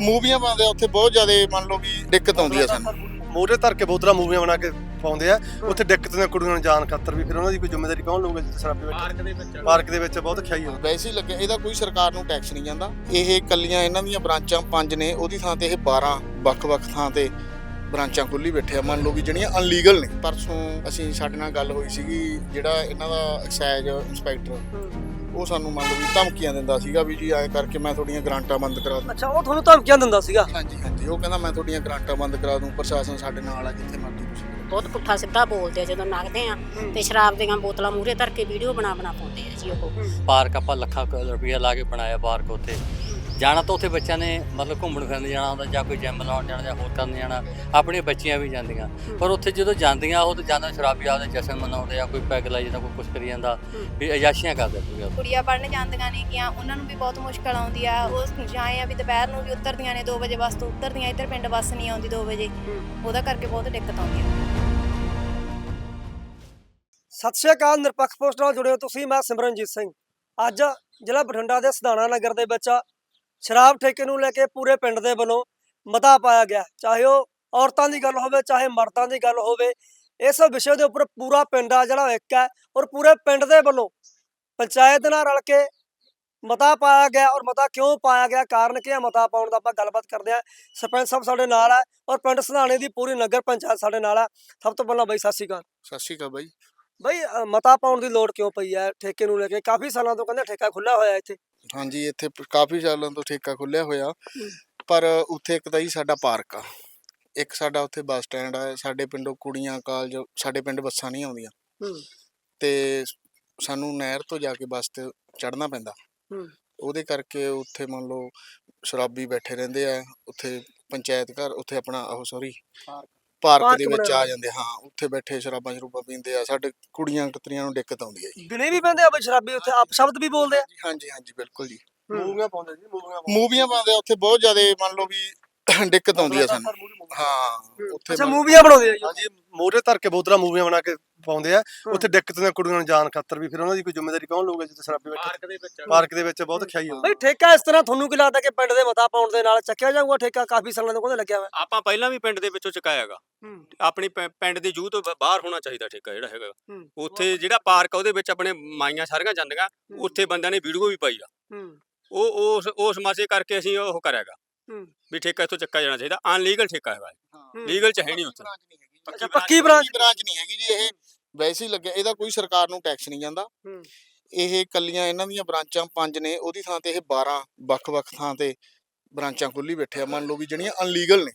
ਮੂਵੀਆਂ ਪਾਉਂਦੇ ਆ ਉੱਥੇ ਬਹੁਤ ਜ਼ਿਆਦਾ ਮੰਨ ਲਓ ਵੀ ਦਿੱਕਤ ਆਉਂਦੀ ਆ ਸਾਨੂੰ। ਮੋਢੇ ਧਰ ਕੇ ਬੋਤਲਾਂ ਮੂਵੀਆਂ ਬਣਾ ਕੇ ਪਾਉਂਦੇ ਆ ਉੱਥੇ ਦਿੱਕਤ ਦੀਆਂ ਕੁੜੀਆਂ ਨੂੰ ਜਾਣ ਖਾਤਰ ਵੀ ਫਿਰ ਉਹਨਾਂ ਦੀ ਕੋਈ ਜ਼ਿੰਮੇਵਾਰੀ ਕੌਣ ਲਊਗਾ ਜਿੱਥੇ ਸ਼ਰਾਬੀ ਬੈਠੇ? ਪਾਰਕ ਦੇ ਵਿੱਚ। ਪਾਰਕ ਦੇ ਵਿੱਚ ਬਹੁਤ ਖਿਆਈ ਹੋ ਵੈਸੇ ਹੀ ਲੱਗਿਆ ਇਹਦਾ ਕੋਈ ਸਰਕਾਰ ਨੂੰ ਟੈਕਸ ਨਹੀਂ ਜਾਂਦਾ। ਇਹ ਕੱਲੀਆਂ ਇਹਨਾਂ ਦੀਆਂ ਬ੍ਰਾਂਚਾਂ ਪੰਜ ਨੇ ਉਹਦੀ ਥਾਂ ਤੇ ਇਹ 12 ਵੱਖ-ਵੱਖ ਥਾਂ ਤੇ ਬ੍ਰਾਂਚਾਂ ਖੁੱਲੀ ਬੈਠੇ ਆ। ਮੰਨ ਲਓ ਵੀ ਜਿਹੜੀਆਂ ਅਨਲੀਗਲ ਨੇ। ਪਰਸੋਂ ਅਸੀਂ ਸਾਡੇ ਨਾਲ ਗੱਲ ਹੋਈ ਸੀਗੀ ਜਿਹੜਾ ਇਹਨਾਂ ਦਾ ਐਕਸਾਈਜ਼ ਇੰਸਪੈਕਟਰ ਉਹ ਸਾਨੂੰ ਮੰਨ ਲਓ ਵੀ ਧਮਕੀਆਂ ਦਿੰਦਾ ਸੀਗਾ ਵੀ ਜੀ ਐਂ ਕਰਕੇ ਮੈਂ ਤੁਹਾਡੀਆਂ ਗ੍ਰਾਂਟਾਂ ਬੰਦ ਕਰਾ ਦੂੰ। ਅੱਛਾ ਉਹ ਤੁਹਾਨੂੰ ਧਮਕੀਆਂ ਦਿੰਦਾ ਸੀਗਾ? ਹਾਂਜੀ ਹਾਂਜੀ। ਉਹ ਕਹਿੰਦਾ ਮੈਂ ਤੁਹਾਡੀਆਂ ਗ੍ਰਾਂਟਾਂ ਬੰਦ ਕਰਾ ਦੂੰ ਪ੍ਰਸ਼ਾਸਨ ਸਾਡੇ ਨਾਲ ਆ ਜਿੱਥੇ ਮਰਜ਼ੀ ਤੁਸੀਂ। ਬਹੁਤ ਪੁੱਠਾ ਸਿੱਧਾ ਬੋਲਦੇ ਆ ਜਦੋਂ ਨਗਦੇ ਆ ਤੇ ਸ਼ਰਾਬ ਦੀਆਂ ਬੋਤਲਾਂ ਮੂਹਰੇ ਧਰ ਕੇ ਵੀਡੀਓ ਬਣਾ ਬਣਾ ਪਾਉਂਦੇ ਆ ਜੀ ਉਹ। ਪਾਰਕ ਆਪਾਂ ਲੱਖਾਂ ਕੁ ਰੁਪਈਆ ਲਾ ਕੇ ਬਣਾਇਆ ਪਾਰਕ ਉੱਥੇ। ਜਾਣਾ ਤਾਂ ਉੱਥੇ ਬੱਚਿਆਂ ਨੇ ਮਤਲਬ ਘੁੰਮਣ ਫਿਰਨ ਜਾਣਾ ਹੁੰਦਾ ਜਾਂ ਕੋਈ ਜਿਮ ਲਾਉਣ ਜਾਣਾ ਜਾਂ ਹੋਰ ਕਰਨ ਜਾਣਾ ਆਪਣੀਆਂ ਬੱਚੀਆਂ ਵੀ ਜਾਂਦੀਆਂ। ਪਰ ਉੱਥੇ ਜਦੋਂ ਜਾਂਦੀਆਂ ਉਹ ਤਾਂ ਜਾਂਦਾ ਸ਼ਰਾਬੀ ਆਪਦੇ ਜਸ਼ਨ ਮਨਾਉਂਦੇ ਆ ਕੋਈ ਪੈਗ ਲਾਈ ਜਾਂਦਾ ਕੋਈ ਕੁਛ ਕਰੀ ਜਾਂਦਾ ਵੀ ਅਯਾਸ਼ੀਆਂ ਕਰਦੇ ਪੂਰੇ ਕੁੜੀਆਂ ਪੜਨ ਜਾਂਦੀਆਂ ਨੇ ਕਿ ਉਹਨਾਂ ਨੂੰ ਵੀ ਬਹੁਤ ਮੁਸ਼ਕਲ ਆਉਂਦੀ ਆ। ਉਹ ਜਾਏ ਆ ਵੀ ਦੁਪਹਿਰ ਨੂੰ ਵੀ ਉਤਰਦੀਆਂ ਨੇ 2 ਵਜੇ ਬੱਸ ਤੋਂ ਉਤਰਦੀਆਂ ਇੱਧਰ ਪਿੰਡ ਬੱਸ ਨਹੀਂ ਆਉਂਦੀ 2 ਵਜੇ। ਉਹਦਾ ਕਰਕੇ ਬਹੁਤ ਦਿੱਕਤ ਆਉਂਦੀ ਆ। ਸਤਿ ਸ਼੍ਰੀ ਅਕਾਲ ਨਿਰਪੱਖ ਪੋਸਟ ਨਾਲ ਜੁੜੇ ਹੋ ਤੁਸੀਂ ਮੈਂ ਸਿਮਰਨਜੀਤ ਸਿੰਘ। ਅੱਜ ਜ਼ਿਲ੍ਹਾ ਬਠਿੰਡਾ ਦੇ ਸਧਾਣਾ ਨਗਰ ਦੇ ਵਿੱਚ ਸ਼ਰਾਬ ਠੇਕੇ ਨੂੰ ਲੈ ਕੇ ਪੂਰੇ ਪਿੰਡ ਦੇ ਵੱਲੋਂ ਮਤਾ ਪਾਇਆ ਗਿਆ। ਚਾਹੇ ਉਹ ਔਰਤਾਂ ਦੀ ਗੱਲ ਹੋਵੇ, ਚਾਹੇ ਮਰਦਾਂ ਦੀ ਗੱਲ ਹੋਵੇ, ਇਸ ਵਿਸ਼ੇ ਦੇ ਉੱਪਰ ਪੂਰਾ ਪਿੰਡ ਆ ਜਿਹੜਾ ਇੱਕ ਹੈ ਔਰ ਪੂਰੇ ਪਿੰਡ ਦੇ ਵੱਲੋਂ ਪੰਚਾਇਤ ਨਾਲ ਰਲ ਕੇ ਮਤਾ ਪਾਇਆ ਗਿਆ ਔਰ ਮਤਾ ਕਿਉਂ ਪਾਇਆ ਗਿਆ, ਕਾਰਨ ਕੀ ਹੈ, ਮਤਾ ਪਾਉਣ ਦਾ ਆਪਾਂ ਗੱਲਬਾਤ ਕਰਦੇ ਹਾਂ। ਸਰਪੰਚ ਸਾਹਿਬ ਸਾਡੇ ਨਾਲ ਹੈ ਔਰ ਪਿੰਡ ਸਧਾਣੇ ਦੀ ਪੂਰੀ ਨਗਰ ਪੰਚਾਇਤ ਸਾਡੇ ਨਾਲ ਹੈ। ਸਭ ਤੋਂ ਪਹਿਲਾਂ ਬਾਈ, ਸਤਿ ਸ਼੍ਰੀ ਅਕਾਲ। ਸਤਿ ਸ਼੍ਰੀ ਅਕਾਲ ਬਾਈ। ਬਈ ਅ, ਮਤਾ ਪਾਉਣ ਦੀ ਲੋੜ ਕਿਉਂ ਪਈ ਹੈ ਠੇਕੇ ਨੂੰ ਲੈ ਕੇ ਕਾਫੀ ਸਾਲਾਂ ਤੋਂ ਕਹਿੰਦੇ ਠੇਕਾ ਖੁੱਲਾ ਹੋਇਆ ਇੱਥੇ। ਹਾਂਜੀ ਇੱਥੇ ਪ- ਕਾਫੀ ਸਾਲਾਂ ਤੋਂ ਠੇਕਾ ਖੁੱਲਿਆ ਹੋਇਆ। ਪਰ ਉੱਥੇ ਇੱਕ ਤਾਂ ਹੀ ਸਾਡਾ ਪਾਰਕ ਆ। ਇੱਕ ਸਾਡਾ ਉੱਥੇ ਬੱਸ ਸਟੈਂਡ ਆ। ਸਾਡੇ ਪਿੰਡੋਂ ਕੁੜੀਆਂ ਕਾਲਜ ਸਾਡੇ ਪਿੰਡ ਬੱਸਾਂ ਨਹੀਂ ਆਉਂਦੀਆਂ। ਹੂੰ। ਤੇ ਸਾਨੂੰ ਨਹਿਰ ਤੋਂ ਜਾ ਕੇ ਬੱਸ ਤੇ ਚੜ੍ਹਨਾ ਪੈਂਦਾ। ਹੂੰ। ਉਹਦੇ ਕਰਕੇ ਉੱਥੇ ਮੰਨ ਲਓ ਸ਼ਰਾਬੀ ਬੈਠੇ ਰਹਿੰਦੇ ਆ। ਉੱਥੇ ਪੰਚਾਇਤ ਘਰ ਉੱਥੇ ਆਪਣਾ ਉਹ ਸੌਰੀ ਪਾਰਕ ਦੇ ਵਿੱਚ ਆ ਜਾਂਦੇ ਹਾਂ ਉੱਥੇ ਬੈਠੇ ਸ਼ਰਾਬਾਂ ਸ਼ਰੂਬਾਂ ਪੀਂਦੇ ਆ ਸਾਡੇ ਕੁੜੀਆਂ ਕਤਰੀਆਂ ਨੂੰ ਦਿੱਕਤ ਆਉਂਦੀ ਹੈ ਜੀ। ਦਿਨੇ ਵੀ ਪੈਂਦੇ ਆ ਬਈ ਸ਼ਰਾਬੀ ਉੱਥੇ ਆਪ ਸ਼ਬਦ ਵੀ ਬੋਲਦੇ ਆ। ਹਾਂਜੀ ਹਾਂਜੀ ਬਿਲਕੁਲ ਜੀ। ਮੂਵੀਆਂ ਪਾਉਂਦੇ ਜੀ ਮੂਵੀਆਂ ਪਾਉਂਦੇ। ਮੂਵੀਆਂ ਪਾਉਂਦੇ ਆ ਉੱਥੇ ਬਹੁਤ ਜ਼ਿਆਦਾ ਮੰਨ ਲਓ ਵੀ ਦਿੱਕਤ ਆਉਂਦੀ ਆ ਸਾਨੂੰ। ਹਾਂ ਉੱਥੇ ਅੱਛਾ ਮੂਵੀਆਂ ਬਣਾਉਂਦੇ ਆ ਜੀ। ਹਾਂਜੀ ਮੋਢੇ ਧਰ ਕੇ ਬੋਤਲਾਂ ਮੂਵੀਆਂ ਬਣਾ ਕੇ ਪਾਉਂਦੇ ਆ ਉੱਥੇ ਦਿੱਕਤ ਦੀਆਂ ਕੁੜੀਆਂ ਨੂੰ ਜਾਣ ਖਾਤਰ ਵੀ ਫਿਰ ਉਹਨਾਂ ਦੀ ਕੋਈ ਜ਼ਿੰਮੇਵਾਰੀ ਕੌਣ ਲਊਗਾ ਜਿੱਥੇ ਸ਼ਰਾਬੀ ਬੈਠੇ ਪਾਰਕ ਦੇ ਵਿੱਚ। ਪਾਰਕ ਦੇ ਵਿੱਚ ਬਹੁਤ ਖਿਆਈ ਹੋ ਬਈ ਠੇਕਾ ਇਸ ਤਰ੍ਹਾਂ ਤੁਹਾਨੂੰ ਕੀ ਲੱਗਦਾ ਕਿ ਪਿੰਡ ਦੇ ਮਤਾ ਪਾਉਣ ਦੇ ਨਾਲ ਚੱਕਿਆ ਜਾਊਗਾ ਠੇਕਾ? ਕਾਫੀ ਸਾਲਾਂ ਤੋਂ ਕਹਿੰਦੇ ਲੱਗਿਆ ਹੋਇਆ। ਆਪਾਂ ਪਹਿਲਾਂ ਵੀ ਪਿੰਡ ਦੇ ਵਿੱਚੋਂ ਚੁਕਾਇਆਗਾ ਹੂੰ। ਆਪਣੀ ਪਿੰ- ਪਿੰਡ ਦੀ ਤੋਂ ਬ- ਬਾਹਰ ਹੋਣਾ ਚਾਹੀਦਾ ਠੇਕਾ ਜਿਹੜਾ ਹੈਗਾ। ਹੂੰ। ਉੱਥੇ ਜਿਹੜਾ ਪਾਰਕ ਆ ਉਹਦੇ ਵਿੱਚ ਆਪਣੇ ਮਾਈਆਂ ਸਾਰੀਆਂ ਜਾਂਦੀਆਂ। ਉੱਥੇ ਬੰਦਿਆਂ ਨੇ ਵੀਡੀਓ ਵੀ ਪਾਈ ਆ। ਹੂੰ। ਉਹ ਉਸ ਉਸ ਮਾਸੇ ਕਰਕੇ ਅਸੀਂ ਉਹ ਕਰਿਆਗਾ। ਹੂੰ। ਵੀ ਠੇਕਾ ਇੱਥੋਂ ਚੱਕਾ ਜਾਣਾ ਚਾਹੀਦਾ। ਅਨਲੀਗਲ ਠੇਕਾ ਹੈਗਾ ਹਾਂ। ਲੀਗਲ ਚ ਹੈ ਨਹੀਂ ਉੱਥੇ। ਜੀ। ਅੱਛਾ ਪੱਕੀ ਬ੍ਰਾਂਚ ਨਹੀਂ ਹੈਗੀ ਜੀ ਇਹ। ਵੈਸੇ ਹੀ ਲੱਗਿਆ ਇਹਦਾ ਕੋਈ ਸਰਕਾਰ ਨੂੰ ਟੈਕਸ ਨਹੀਂ ਜਾਂਦਾ। ਇਹ ਕੱਲੀਆਂ ਇਹਨਾਂ ਦੀਆਂ ਬ੍ਰਾਂਚਾਂ ਪੰਜ ਨੇ ਉਹਦੀ ਥਾਂ ਤੇ ਇਹ 12 ਵੱਖ-ਵੱਖ ਥਾਂ ਤੇ ਬ੍ਰਾਂਚਾਂ ਖੁੱਲੀ ਬੈਠੇ ਆ ਮੰਨ ਲਓ ਵੀ ਜਿਹੜੀਆਂ ਅਨਲੀਗਲ ਨੇ।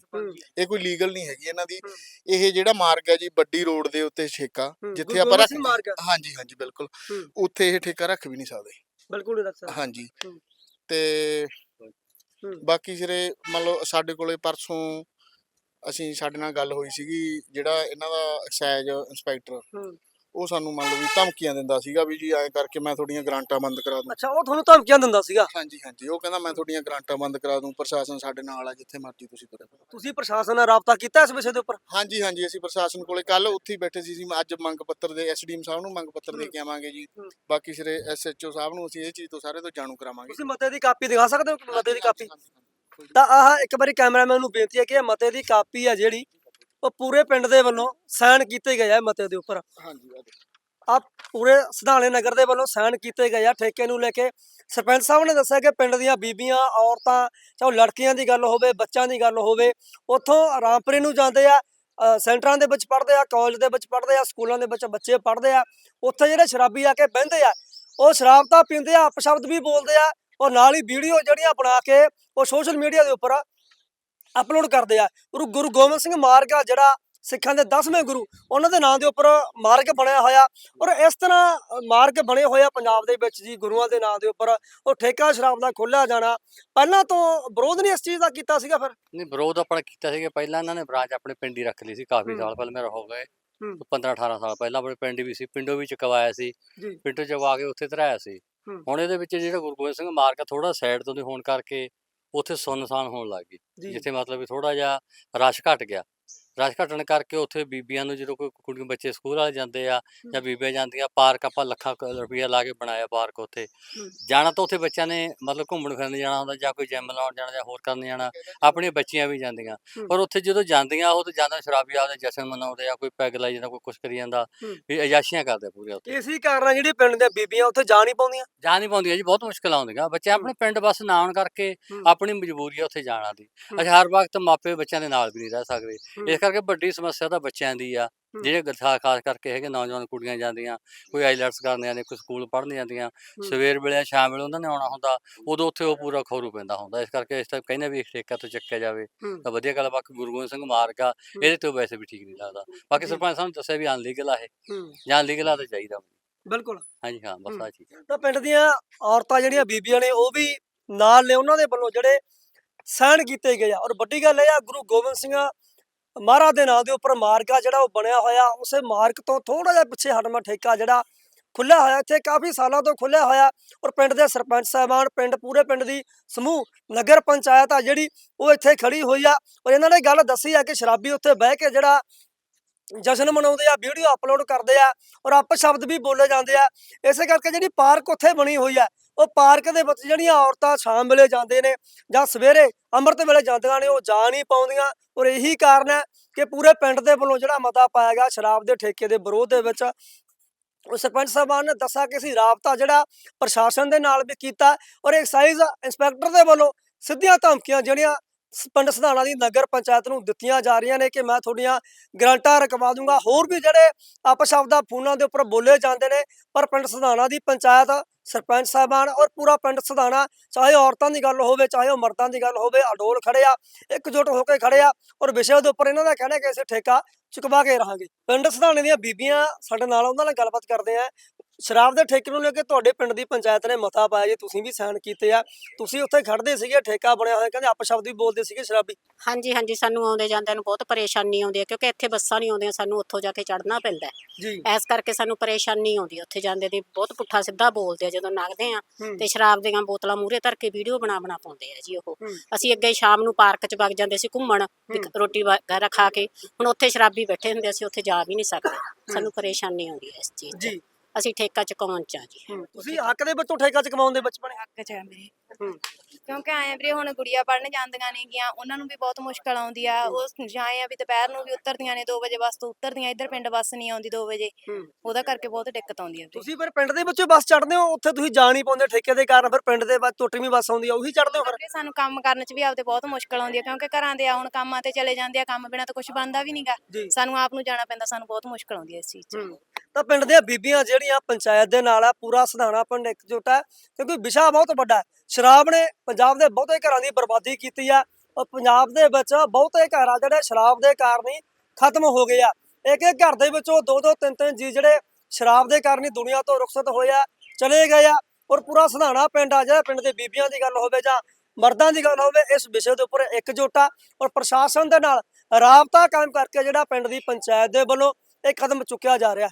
ਇਹ ਕੋਈ ਲੀਗਲ ਨਹੀਂ ਹੈਗੀ ਇਹਨਾਂ ਦੀ। ਇਹ ਜਿਹੜਾ ਮਾਰਗ ਹੈ ਜੀ ਵੱਡੀ ਰੋਡ ਦੇ ਉੱਤੇ ਠੇਕਾ ਜਿੱਥੇ ਆਪਾਂ ਰੱਖ। ਹਾਂਜੀ ਹਾਂਜੀ ਬਿਲਕੁਲ। ਉੱਥੇ ਇਹ ਠੇਕਾ ਰੱਖ ਵੀ ਨਹੀਂ ਸਕਦੇ ਬਿਲਕੁਲ ਨਹੀਂ ਰੱਖ ਸਕਦਾ ਹਾਂਜੀ। ਤੇ। ਬਾਕੀ ਸਿਰੇ ਮੰਨ ਲਓ ਸਾਡੇ ਕੋਲੇ ਪਰਸੋਂ ਅਸੀਂ ਸਾਡੇ ਨਾਲ ਗੱਲ ਹੋਈ ਸੀਗੀ ਜਿਹੜਾ ਇਹਨਾਂ ਦਾ ਐਕਸਾਈਜ਼ ਇੰਸਪੈਕਟਰ ਉਹ ਸਾਨੂੰ ਮੰਨ ਲਓ ਵੀ ਧਮਕੀਆਂ ਦਿੰਦਾ ਸੀਗਾ ਵੀ ਜੀ ਐਂ ਕਰਕੇ ਮੈਂ ਤੁਹਾਡੀਆਂ ਗ੍ਰਾਂਟਾਂ ਬੰਦ ਕਰਾ ਦੂੰ। ਅੱਛਾ ਉਹ ਤੁਹਾਨੂੰ ਧਮਕੀਆਂ ਦਿੰਦਾ ਸੀਗਾ? ਹਾਂਜੀ ਹਾਂਜੀ ਉਹ ਕਹਿੰਦਾ ਮੈਂ ਤੁਹਾਡੀਆਂ ਗ੍ਰਾਂਟਾਂ ਬੰਦ ਕਰਾ ਦੂੰ ਪ੍ਰਸ਼ਾਸਨ ਸਾਡੇ ਨਾਲ ਆ ਜਿੱਥੇ ਮਰਜ਼ੀ ਤੁਸੀਂ ਕਰੇ ਤੁਸੀਂ ਪ੍ਰਸ਼ਾਸਨ ਨਾਲ ਰਾਬਤਾ ਕੀਤਾ ਇਸ ਵਿਸ਼ੇ ਦੇ ਉੱਪਰ? ਹਾਂਜੀ ਹਾਂਜੀ ਅਸੀਂ ਪ੍ਰਸ਼ਾਸਨ ਕੋਲੇ ਕੱਲ ਉੱਥੇ ਹੀ ਬੈਠੇ ਸੀ ਜੀ ਅੱਜ ਮੰਗ ਪੱਤਰ ਦੇ ਐਸਡੀਐਮ ਸਾਹਿਬ ਨੂੰ ਮੰਗ ਪੱਤਰ ਦੇ ਕੇ ਆਵਾਂਗੇ ਜੀ। ਬਾਕੀ ਸਿਰੇ ਐਸਐਚਓ ਸਾਹਿਬ ਨੂੰ ਅਸੀਂ ਇਹ ਚੀਜ਼ ਤੋਂ ਸਾਰੇ ਤੋਂ ਜਾਣੂ ਕਰਾਵਾਂਗੇ। ਤੁਸੀਂ ਮਤੇ ਦੀ ਕਾਪੀ ਦਿਖਾ ਸਕਦੇ ਹੋ ਕਿ ਮਤੇ ਦੀ ਕਾਪੀ। ਤਾਂ ਆਹ ਇੱਕ ਵਾਰੀ ਕੈਮਰਾਮੈਨ ਨੂੰ ਬੇਨਤੀ ਹੈ ਕਿ ਇਹ ਮਤੇ ਦੀ ਕਾਪੀ ਹੈ ਜਿਹੜੀ ਉਹ ਪੂਰੇ ਪਿੰਡ ਦੇ ਵੱਲੋਂ ਸਾਈਨ ਕੀਤੇ ਗਏ ਆ ਮਤੇ ਦੇ ਉੱਪਰ। ਹਾਂਜੀ ਆ ਪੂਰੇ ਸਿਧਾਣੇ ਨਗਰ ਦੇ ਵੱਲੋਂ ਸਾਈਨ ਕੀਤੇ ਗਏ ਆ ਠੇਕੇ ਨੂੰ ਲੈ ਕੇ। ਸਰਪੰਚ ਸਾਹਿਬ ਨੇ ਦੱਸਿਆ ਕਿ ਪਿੰਡ ਦੀਆਂ ਬੀਬੀਆਂ ਔਰਤਾਂ ਚਾਹੇ ਲੜਕੀਆਂ ਦੀ ਗੱਲ ਹੋਵੇ ਬੱਚਿਆਂ ਦੀ ਗੱਲ ਹੋਵੇ ਉੱਥੋਂ ਰਾਮਪੁਰੇ ਨੂੰ ਜਾਂਦੇ ਆ ਅ, ਸੈਂਟਰਾਂ ਦੇ ਵਿੱਚ ਪੜ੍ਹਦੇ ਆ ਕਾਲਜ ਦੇ ਵਿੱਚ ਪੜ੍ਹਦੇ ਆ ਸਕੂਲਾਂ ਦੇ ਵਿੱਚ ਬੱਚੇ ਪੜ੍ਹਦੇ ਆ ਉੱਥੇ ਜਿਹੜੇ ਸ਼ਰਾਬੀ ਆ ਕੇ ਬਹਿੰਦੇ ਆ ਉਹ ਸ਼ਰਾਬ ਤਾਂ ਪੀਂਦੇ ਆ ਅਪਸ਼ਬਦ ਵੀ ਬੋਲਦੇ ਆ ਔਰ ਨਾਲ ਹੀ ਵੀਡੀਓ ਜਿਹੜੀਆਂ ਬਣਾ ਕੇ ਉਹ ਸੋਸ਼ਲ ਮੀਡੀਆ ਦੇ ਉੱਪਰ ਅਪਲੋਡ ਕਰਦੇ ਆ। ਗੁਰੂ ਗੁਰੂ ਗੋਬਿੰਦ ਸਿੰਘ ਮਾਰਗ ਆ ਜਿਹੜਾ ਸਿੱਖਾਂ ਦੇ 10ਵੇਂ ਗੁਰੂ ਉਹਨਾਂ ਦੇ ਨਾਂ ਦੇ ਉੱਪਰ ਮਾਰਗ ਬਣਿਆ ਹੋਇਆ। ਔਰ ਇਸ ਤਰ੍ਹਾਂ ਮਾਰਗ ਬਣੇ ਹੋਏ ਆ ਪੰਜਾਬ ਦੇ ਵਿੱਚ ਜੀ ਗੁਰੂਆਂ ਦੇ ਨਾਂ ਦੇ ਉੱਪਰ। ਉਹ ਠੇਕਾ ਸ਼ਰਾਬ ਦਾ ਖੋਲਿਆ ਜਾਣਾ। ਪਹਿਲਾਂ ਤੋਂ ਵਿਰੋਧ ਨਹੀਂ ਇਸ ਚੀਜ਼ ਦਾ ਕੀਤਾ ਸੀਗਾ ਫਿਰ? ਨਹੀਂ ਵਿਰੋਧ ਆਪਣਾ ਕੀਤਾ ਸੀਗਾ। ਪਹਿਲਾਂ ਇਹਨਾਂ ਨੇ ਬ੍ਰਾਂਚ ਆਪਣੇ ਪਿੰਡ ਹੀ ਰੱਖ ਲਈ ਸੀ। ਕਾਫੀ। ਸਾਲ ਪਹਿਲਾਂ ਮੇਰਾ ਹੋ ਗਏ। ਹੂੰ। 15 18 ਸਾਲ ਪਹਿਲਾਂ ਆਪਣੇ ਪਿੰਡ ਵੀ ਸੀ। ਪਿੰਡੋਂ ਵੀ ਚਕਵਾਇਆ ਸੀ। ਪਿੰਡੋਂ ਚਕਵਾ ਕੇ ਉੱਥੇ ਧਰਾਇਆ ਸੀ। ਹੁਣ ਇਹਦੇ ਵਿੱਚ ਜਿਹੜਾ ਗੁਰੂ ਗੋਬਿੰਦ ਸਿੰਘ ਮਾਰਗ ਥੋੜਾ ਸਾਈਡ ਤੋਂ ਦੀ ਹੋਣ ਕਰਕੇ ਉੱਥੇ ਸੁੰਨਸਾਨ ਹੋਣ ਲੱਗ ਗਈ। ਜਿੱਥੇ ਮਤਲਬ ਥੋੜਾ ਜਿਹਾ ਰਸ਼ ਘਟ ਗਿਆ। ਰਸ਼ ਘਟਣ ਕਰਕੇ ਉੱਥੇ ਬੀਬੀਆਂ ਨੂੰ ਜਦੋਂ ਕੋਈ ਕੁੜੀਆਂ ਬੱਚੇ ਸਕੂਲ ਵਾਲੇ ਜਾਂਦੇ ਆ ਜਾਂ ਬੀਬੀਆਂ ਜਾਂਦੀਆਂ ਪਾਰਕ ਆਪਾਂ ਲੱਖਾਂ ਰੁਪਈਆ ਲਾ ਕੇ ਬਣਾਇਆ ਪਾਰਕ ਉੱਥੇ ਜਾਣਾ ਤਾਂ ਉੱਥੇ ਬੱਚਿਆਂ ਨੇ ਮਤਲਬ ਘੁੰਮਣ ਫਿਰਨ ਜਾਣਾ ਹੁੰਦਾ ਜਾਂ ਕੋਈ ਜਿਮ ਲਾਉਣ ਜਾਣਾ ਜਾਂ ਹੋਰ ਕਰਨ ਜਾਣਾ ਆਪਣੀਆਂ ਬੱਚੀਆਂ ਵੀ ਜਾਂਦੀਆਂ। ਪਰ ਉੱਥੇ ਜਦੋਂ ਜਾਂਦੀਆਂ ਉਹ ਤਾਂ ਜਾਂਦਾ ਸ਼ਰਾਬੀ ਆਪਦੇ ਜਸ਼ਨ ਮਨਾਉਂਦੇ ਆ ਕੋਈ ਪੈਗ ਲਾਈ ਜਾਂਦਾ ਕੋਈ ਕੁਛ ਕਰੀ ਜਾਂਦਾ। ਵੀ ਅਯਾਸ਼ੀਆਂ ਕਰਦੇ ਪੂਰੇ ਉੱਥੇ ਇਸੇ ਕਾਰਨ ਆ ਜਿਹੜੀ ਪਿੰਡ ਦੀਆਂ ਬੀਬੀਆਂ ਉੱਥੇ ਜਾ ਨਹੀਂ ਪਾਉਂਦੀਆਂ ਜਾ ਨਹੀਂ ਪਾਉਂਦੀਆਂ ਜੀ ਬਹੁਤ ਮੁਸ਼ਕਲ ਆਉਂਦੀਆਂ ਬੱਚੇ ਆਪਣੇ ਪਿੰਡ ਬਸ ਨਾ ਆਉਣ ਕਰਕੇ। ਆਪਣੀ ਮਜਬੂਰੀ ਆ ਉੱਥੇ ਜਾਣਾ ਦੀ। ਅੱਛਾ ਹਰ ਵਕਤ ਮਾਪੇ ਬੱਚਿਆਂ ਦੇ ਨਾਲ ਵੀ ਨਹੀਂ ਰਹਿ ਸਕਦੇ। ਇਸ ਕਰਕੇ ਵੱਡੀ ਸਮੱਸਿਆ ਤਾਂ ਬੱਚਿਆਂ ਦੀ ਆ। ਜਿਹੜੇ ਗਥਾ ਖਾਸ ਕਰਕੇ ਹੈਗੇ ਨੌਜਵਾਨ ਕੁੜੀਆਂ ਜਾਂਦੀਆਂ ਕੋਈ ਆਈਲੈਟਸ ਕਰਨੀਆਂ ਨੇ ਕੋਈ ਸਕੂਲ ਪੜ੍ਹਨ ਜਾਂਦੀਆਂ ਸਵੇਰ ਵੇਲੇ ਸ਼ਾਮ ਵੇਲੇ ਉਹਨਾਂ ਨੇ ਆਉਣਾ ਹੁੰਦਾ ਉਦੋਂ ਉੱਥੇ ਉਹ ਪੂਰਾ ਖੋਰੂ ਪੈਂਦਾ ਹੁੰਦਾ ਇਸ ਕਰਕੇ ਇਸ ਤਾਂ ਕਹਿੰਦੇ ਵੀ ਠੇਕਾ ਤੋਂ ਚੱਕਿਆ ਜਾਵੇ। ਤਾਂ ਵਧੀਆ ਗੱਲ। ਬਾਕੀ ਗੁਰੂ ਗੋਬਿੰਦ ਸਿੰਘ ਮਾਰਗ ਇਹਦੇ ਤੋਂ ਵੈਸੇ ਵੀ ਠੀਕ ਨਹੀਂ ਲੱਗਦਾ ਬਾਕੀ। ਸਰਪੰਚ ਸਾਹਿਬ ਨੇ ਦੱਸਿਆ ਵੀ ਅਨਲੀਗਲ ਆ ਇਹ ਜਾਂ ਲੀਗਲ ਆ ਤਾਂ ਚਾਹੀਦਾ ਬਿਲਕੁਲ ਹਾਂਜੀ ਹਾਂ ਬਸ। ਆ ਚੀਜ਼ ਤਾਂ ਪਿੰਡ ਦੀਆਂ ਔਰਤਾਂ ਜਿਹੜੀਆਂ ਬੀਬੀਆਂ ਨੇ ਉਹ ਵੀ ਨਾਲ ਨੇ ਉਹਨਾਂ ਦੇ ਵੱਲੋਂ ਜਿਹੜੇ ਸਾਈਨ ਕੀਤੇ ਗਏ ਆ ਔਰ ਵੱਡੀ ਗੱਲ ਇਹ ਆ ਗੁਰੂ ਗੋਬਿੰਦ ਸਿੰਘ ਮਹਾਰਾਜ ਦੇ ਨਾਂ ਦੇ ਉੱਪਰ ਮਾਰਗ ਆ ਜਿਹੜਾ ਉਹ ਬਣਿਆ ਹੋਇਆ, ਉਸੇ ਮਾਰਗ ਤੋਂ ਥੋੜਾ ਜਿਹਾ ਪਿੱਛੇ ਹਟਮਾ ਠੇਕਾ ਜਿਹੜਾ ਖੁੱਲਿਆ ਹੋਇਆ, ਇੱਥੇ ਕਾਫੀ ਸਾਲਾਂ ਤੋਂ ਖੁੱਲਿਆ ਹੋਇਆ ਔਰ ਪਿੰਡ ਦੇ ਸਰਪੰਚ ਸਾਹਿਬਾਨ, ਪਿੰਡ ਪੂਰੇ ਪਿੰਡ ਦੀ ਸਮੂਹ, ਨਗਰ ਪੰਚਾਇਤ ਆ ਜਿਹੜੀ ਉਹ ਇੱਥੇ ਖੜੀ ਹੋਈ ਆ ਔਰ ਇਹਨਾਂ ਨੇ ਗੱਲ ਦੱਸੀ ਆ ਕਿ ਸ਼ਰਾਬੀ ਉੱਥੇ ਬਹਿ ਕੇ ਜਿਹੜਾ ਜਸ਼ਨ ਮਨਾਉਂਦੇ ਆ, ਵੀਡੀਓ ਅਪਲੋਡ ਕਰਦੇ ਆ ਔਰ ਅਪ ਸ਼ਬਦ ਵੀ ਬੋਲੇ ਜਾਂਦੇ ਆ, ਇਸੇ ਕਰਕੇ ਜਿਹੜੀ ਪਾਰਕ ਉੱਥੇ ਬਣੀ ਹੋਈ ਆ ਉਹ ਪਾਰਕ ਦੇ ਵਿੱਚ ਜਿਹੜੀਆਂ ਔਰਤਾਂ ਸ਼ਾਮ ਵੇਲੇ ਜਾਂਦੇ ਨੇ ਜਾਂ ਸਵੇਰੇ ਅੰਮ੍ਰਿਤ ਵੇਲੇ ਜਾਂਦੀਆਂ ਨੇ, ਉਹ ਜਾ ਨਹੀਂ ਪਾਉਂਦੀਆਂ। ਔਰ ਇਹੀ ਕਾਰਨ ਹੈ ਕਿ ਪੂਰੇ ਪਿੰਡ ਦੇ ਵੱਲੋਂ ਜਿਹੜਾ ਮਤਾ ਪਾਇਆ ਗਿਆ ਸ਼ਰਾਬ ਦੇ ਠੇਕੇ ਦੇ ਵਿਰੋਧ ਦੇ ਵਿੱਚ। ਉਹ ਸਰਪੰਚ ਸਾਹਿਬਾਨ ਨੇ ਦੱਸਿਆ ਕਿ ਅਸੀਂ ਰਾਬਤਾ ਜਿਹੜਾ ਪ੍ਰਸ਼ਾਸਨ ਦੇ ਨਾਲ ਵੀ ਕੀਤਾ ਔਰ ਐਕਸਾਈਜ਼ ਇੰਸਪੈਕਟਰ ਦੇ ਵੱਲੋਂ ਸਿੱਧੀਆਂ ਧਮਕੀਆਂ ਜਿਹੜੀਆਂ ਪਿੰਡ ਸਧਾਣਾ ਦੀ ਨਗਰ ਪੰਚਾਇਤ ਨੂੰ ਦਿੱਤੀਆਂ ਜਾ ਰਹੀਆਂ ਨੇ ਕਿ ਮੈਂ ਤੁਹਾਡੀਆਂ ਗਰੰਟਾਂ ਰਕਵਾ ਦੂੰਗਾ। ਹੋਰ ਵੀ ਜਿਹੜੇ ਆਪਸ਼ਬਦਾਂ ਫੋਨਾਂ ਦੇ ਉੱਪਰ ਬੋਲੇ ਜਾਂਦੇ ਨੇ, ਪਰ ਪਿੰਡ ਸਧਾਣਾ ਦੀ ਪੰਚਾਇਤ ਸਰਪੰਚ ਸਾਹਿਬਾਨ ਔਰ ਪੂਰਾ ਪਿੰਡ ਸਧਾਣਾ, ਚਾਹੇ ਔਰਤਾਂ ਦੀ ਗੱਲ ਹੋਵੇ, ਚਾਹੇ ਉਹ ਮਰਦਾਂ ਦੀ ਗੱਲ ਹੋਵੇ, ਅਡੋਲ ਖੜੇ ਆ, ਇਕਜੁੱਟ ਹੋ ਕੇ ਖੜੇ ਆ ਔਰ ਵਿਸ਼ੇ ਦੇ ਉੱਪਰ ਇਹਨਾਂ ਦਾ ਕਹਿਣਾ ਕਿ ਅਸੀਂ ਠੇਕਾ ਚੁਕਵਾ ਕੇ ਰਹਾਂਗੇ। ਪਿੰਡ ਸਧਾਣੇ ਦੀਆਂ ਬੀਬੀਆਂ ਸਾਡੇ ਨਾਲ ਉਹਨਾਂ ਨਾਲ ਗੱਲਬਾਤ ਕਰਦੇ ਆ। ਸ਼ਰਾਬ ਦੇ ਠੇਕੇ ਨੂੰ ਲੈ ਕੇ ਤੁਹਾਡੇ ਪਿੰਡ ਦੀ ਪੰਚਾਇਤ ਨੇ ਮਤਾ ਪਾਇਆ ਜੀ ਤੁਸੀਂ ਵੀ ਸਾਈਨ ਕੀਤੇ ਆ। ਤੁਸੀਂ ਉੱਥੇ ਖੜਦੇ ਸੀਗੇ ਠੇਕਾ ਬਣਿਆ ਹੋਇਆ ਕਹਿੰਦੇ ਅਪਸ਼ਬਦ ਵੀ ਬੋਲਦੇ ਸੀਗੇ ਸ਼ਰਾਬੀ। ਹਾਂਜੀ ਹਾਂਜੀ ਸਾਨੂੰ ਆਉਂਦੇ ਜਾਂਦਿਆਂ ਨੂੰ ਬਹੁਤ ਪਰੇਸ਼ਾਨੀ ਆਉਂਦੀ ਹੈ ਕਿਉਂਕਿ ਇੱਥੇ ਬੱਸਾਂ ਨਹੀਂ ਆਉਂਦੀਆਂ ਸਾਨੂੰ ਉੱਥੋਂ ਜਾ ਕੇ ਚੜ੍ਹਨਾ ਪੈਂਦਾ ਜੀ। ਇਸ ਕਰਕੇ ਸਾਨੂੰ ਪਰੇਸ਼ਾਨੀ ਆਉਂਦੀ ਉੱਥੇ ਜਾਂਦੇ ਦੀ ਬਹੁਤ ਪੁੱਠਾ ਸਿੱਧਾ ਬੋਲਦੇ ਆ ਜਦੋਂ ਲੰਘਦੇ ਆ। ਤੇ ਸ਼ਰਾਬ ਦੀਆਂ ਬੋਤਲਾਂ ਮੂਹਰੇ ਧਰ ਕੇ ਵੀਡੀਓ ਬਣਾ ਬਣਾ ਪਾਉਂਦੇ ਆ ਜੀ ਉਹ। ਅਸੀਂ ਅੱਗੇ ਸ਼ਾਮ ਨੂੰ ਪਾਰਕ 'ਚ ਵਗ ਜਾਂਦੇ ਸੀ ਘੁੰਮਣ। ਰੋਟੀ ਵਗੈਰਾ ਖਾ ਕੇ। ਹੁਣ ਉੱਥੇ ਸ਼ਰਾਬੀ ਬੈਠੇ ਹੁੰਦੇ ਅਸੀਂ ਉੱਥੇ ਜਾ ਵੀ ਨਹੀਂ ਸਕਦੇ। ਸਾਨੂੰ ਪਰੇਸ਼ਾਨੀ ਆਉਂਦੀ ਹੈ ਇਸ ਚੀਜ਼ ਜੀ। ਅਸੀਂ ਠੇਕਾ ਚੁਕਾਉਣ ਚ ਆ ਜੀ ਤੁਸੀਂ ਹੱਕ ਦੇ ਵਿੱਚੋਂ ਠੇਕਾ ਚਕਵਾਉਣ ਦੇ ਬਣੇ ਹੱਕ ਚ ਆ ਮੇਰੇ ਹੂੰ। ਕਿਉਂਕਿ ਆਏ ਵੀਰੇ ਹੁਣ ਗੁੜੀਆਂ ਪੜਨ ਜਾਂਦੀਆਂ ਨੇਗੀਆਂ ਉਹਨਾਂ ਨੂੰ ਵੀ ਬਹੁਤ ਮੁਸ਼ਕਲ ਆਉਂਦੀ ਆ। ਉਹ ਜਾਏ ਆ ਵੀ ਦੁਪਹਿਰ ਨੂੰ ਵੀ ਉਤਰਦੀਆਂ ਨੇ 2 ਵਜੇ ਬੱਸ ਤੋਂ ਉਤਰਦੀਆਂ ਇੱਧਰ ਪਿੰਡ ਬੱਸ ਨਹੀਂ ਆਉਂਦੀ 2 ਵਜੇ। ਉਹਦਾ ਕਰਕੇ ਬਹੁਤ ਦਿੱਕਤ ਆਉਂਦੀ ਆ ਤੁਸੀਂ ਫਿਰ ਪਿੰਡ ਦੇ ਵਿੱਚੋਂ ਬੱਸ ਚੜ੍ਹਦੇ ਹੋ? ਉੱਥੇ ਤੁਸੀਂ ਜਾ ਨਹੀਂ ਪਾਉਂਦੇ ਠੇਕੇ ਦੇ ਕਾਰਨ ਫਿਰ ਪਿੰਡ ਦੇ ਵਿੱਚ ਟੁੱਟਵੀਂ ਬੱਸ ਆਉਂਦੀ ਆ ਉਹੀ ਚੜ੍ਹਦੇ ਹੋ ਫਿਰ? ਸਾਨੂੰ ਕੰਮ ਕਰਨ ਚ ਵੀ ਆਪਦੇ ਬਹੁਤ ਮੁਸ਼ਕਲ ਆਉਂਦੀ ਆ ਕਿਉਂਕਿ ਘਰਾਂ ਦੇ ਆ ਹੁਣ ਕੰਮਾਂ ਤੇ ਚਲੇ ਜਾਂਦੇ ਆ ਕੰਮ ਬਿਨਾਂ ਤਾਂ ਕੁਝ ਬਣਦਾ ਵੀ ਨਹੀਂਗਾ ਸਾਨੂੰ ਆਪ ਨੂੰ ਜਾਣਾ ਪੈਂਦਾ ਸਾਨੂੰ ਬਹੁਤ ਮੁਸ਼ਕਲ ਆਉਂਦੀ ਆ ਇਸ ਚੀਜ਼ 'ਚ। ਤਾਂ ਪਿੰਡ ਦੀਆਂ ਬੀਬੀਆਂ ਜਿਹੜੀਆਂ ਪੰਚਾਇਤ ਦੇ ਨਾਲ ਆ ਪੂਰਾ ਸਧਾਣਾ ਪਿੰਡ ਇਕਜੁੱਟ ਹੈ ਕਿਉਂਕਿ ਵਿਸ਼ਾ ਬਹੁਤ ਵੱਡਾ ਹੈ ਸ਼ਰਾਬ ਨੇ ਪੰਜਾਬ ਦੇ ਬਹੁਤੇ ਘਰਾਂ ਦੀ ਬਰਬਾਦੀ ਕੀਤੀ ਆ ਔਰ ਪੰਜਾਬ ਦੇ ਵਿੱਚ ਬਹੁਤੇ ਘਰ ਆ ਜਿਹੜੇ ਸ਼ਰਾਬ ਦੇ ਕਾਰਨ ਹੀ ਖਤਮ ਹੋ ਗਏ ਆ। ਇੱਕ ਇੱਕ ਘਰ ਦੇ ਵਿੱਚੋਂ ਦੋ ਦੋ ਤਿੰਨ ਤਿੰਨ ਜੀ ਜਿਹੜੇ ਸ਼ਰਾਬ ਦੇ ਕਾਰਨ ਹੀ ਦੁਨੀਆ ਤੋਂ ਰੁਖਸਤ ਹੋਏ ਆ, ਚਲੇ ਗਏ ਆ ਔਰ ਪੂਰਾ ਸਧਾਣਾ ਪਿੰਡ ਆ, ਜਿਹੜਾ ਪਿੰਡ ਦੇ ਬੀਬੀਆਂ ਦੀ ਗੱਲ ਹੋਵੇ ਜਾਂ ਮਰਦਾਂ ਦੀ ਗੱਲ ਹੋਵੇ, ਇਸ ਵਿਸ਼ੇ ਦੇ ਉੱਪਰ ਇਕਜੁੱਟ ਆ ਔਰ ਪ੍ਰਸ਼ਾਸਨ ਦੇ ਨਾਲ ਰਾਬਤਾ ਕਾਇਮ ਕਰਕੇ ਜਿਹੜਾ ਪਿੰਡ ਦੀ ਪੰਚਾਇਤ ਦੇ ਵੱਲੋਂ ਇਹ ਕਦਮ ਚੁੱਕਿਆ ਜਾ ਰਿਹਾ।